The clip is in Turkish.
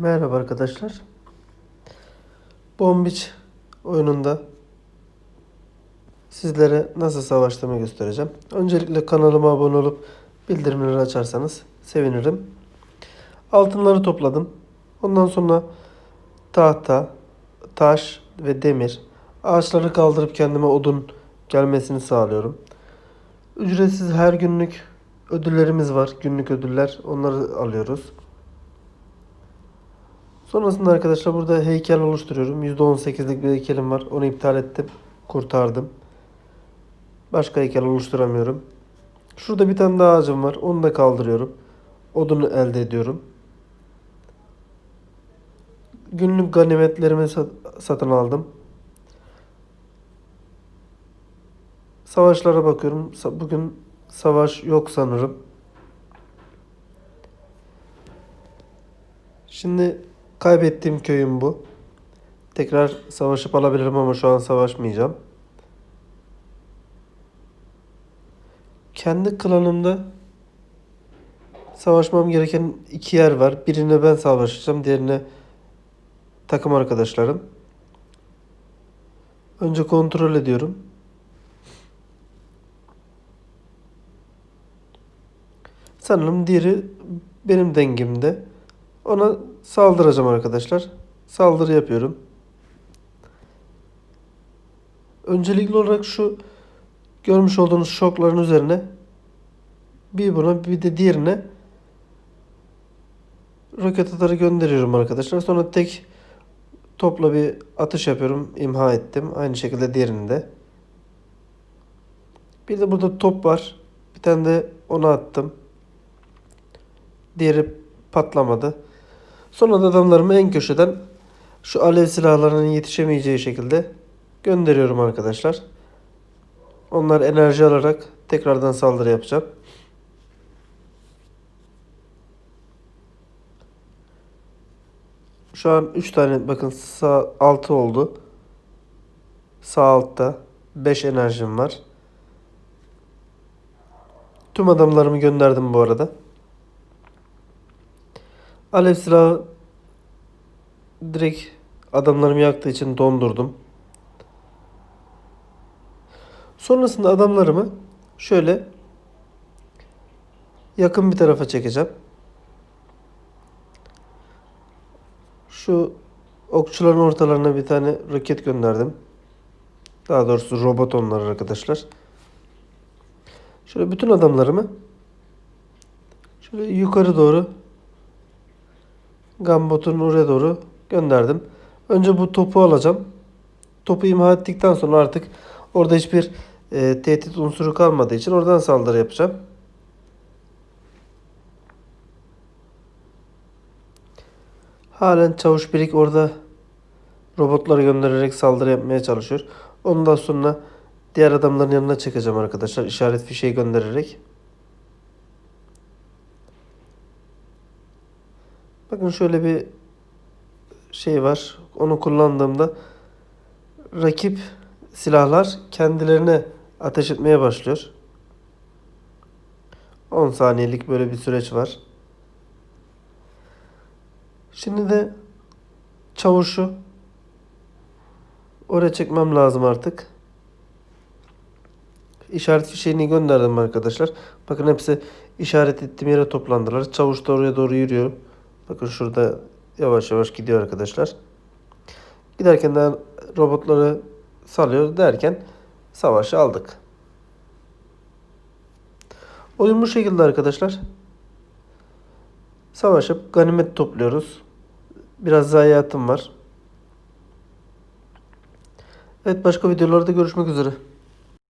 Merhaba arkadaşlar. Bombiç oyununda sizlere nasıl savaştığımı göstereceğim. Öncelikle kanalıma abone olup bildirimleri açarsanız sevinirim. Altınları topladım. Ondan sonra tahta, taş ve demir. Ağaçları kaldırıp kendime odun gelmesini sağlıyorum. Ücretsiz her günlük ödüllerimiz var. Günlük ödüller. Onları alıyoruz. Sonrasında arkadaşlar burada heykel oluşturuyorum. %18'lik bir heykelim var. Onu iptal ettim. Kurtardım. Başka heykel oluşturamıyorum. Şurada bir tane daha ağacım var. Onu da kaldırıyorum. Odunu elde ediyorum. Günlük ganimetlerimi sat- satın aldım. Savaşlara bakıyorum. Bugün savaş yok sanırım. Şimdi kaybettiğim köyüm bu. Tekrar savaşıp alabilirim ama şu an savaşmayacağım. Kendi klanımda savaşmam gereken iki yer var. Birine ben savaşacağım, diğerine takım arkadaşlarım. Önce kontrol ediyorum. Sanırım diğeri benim dengimde. Ona saldıracağım arkadaşlar. Saldırı yapıyorum. Öncelikli olarak şu görmüş olduğunuz şokların üzerine bir buna bir de diğerine roket atarı gönderiyorum arkadaşlar. Sonra tek topla bir atış yapıyorum. imha ettim. Aynı şekilde diğerini de. Bir de burada top var. Bir tane de onu attım. Diğeri patlamadı. Sonra da adamlarımı en köşeden şu alev silahlarının yetişemeyeceği şekilde gönderiyorum arkadaşlar. Onlar enerji alarak tekrardan saldırı yapacağım. Şu an 3 tane bakın sağ 6 oldu. Sağ altta 5 enerjim var. Tüm adamlarımı gönderdim bu arada. Alev silahı direkt adamlarımı yaktığı için dondurdum. Sonrasında adamlarımı şöyle yakın bir tarafa çekeceğim. Şu okçuların ortalarına bir tane roket gönderdim. Daha doğrusu robot onlar arkadaşlar. Şöyle bütün adamlarımı şöyle yukarı doğru Gambot'un oraya doğru gönderdim. Önce bu topu alacağım. Topu imha ettikten sonra artık orada hiçbir e, tehdit unsuru kalmadığı için oradan saldırı yapacağım. Halen Çavuş Birik orada robotları göndererek saldırı yapmaya çalışıyor. Ondan sonra diğer adamların yanına çekeceğim arkadaşlar. İşaret fişeği göndererek. Bakın şöyle bir şey var. Onu kullandığımda rakip silahlar kendilerine ateş etmeye başlıyor. 10 saniyelik böyle bir süreç var. Şimdi de çavuşu oraya çekmem lazım artık. İşaret fişeğini gönderdim arkadaşlar. Bakın hepsi işaret ettiğim yere toplandılar. Çavuş da oraya doğru yürüyor. Bakın şurada yavaş yavaş gidiyor arkadaşlar. Giderken de robotları salıyor derken savaşı aldık. Oyun bu şekilde arkadaşlar. Savaşıp ganimet topluyoruz. Biraz zayiatım var. Evet başka videolarda görüşmek üzere.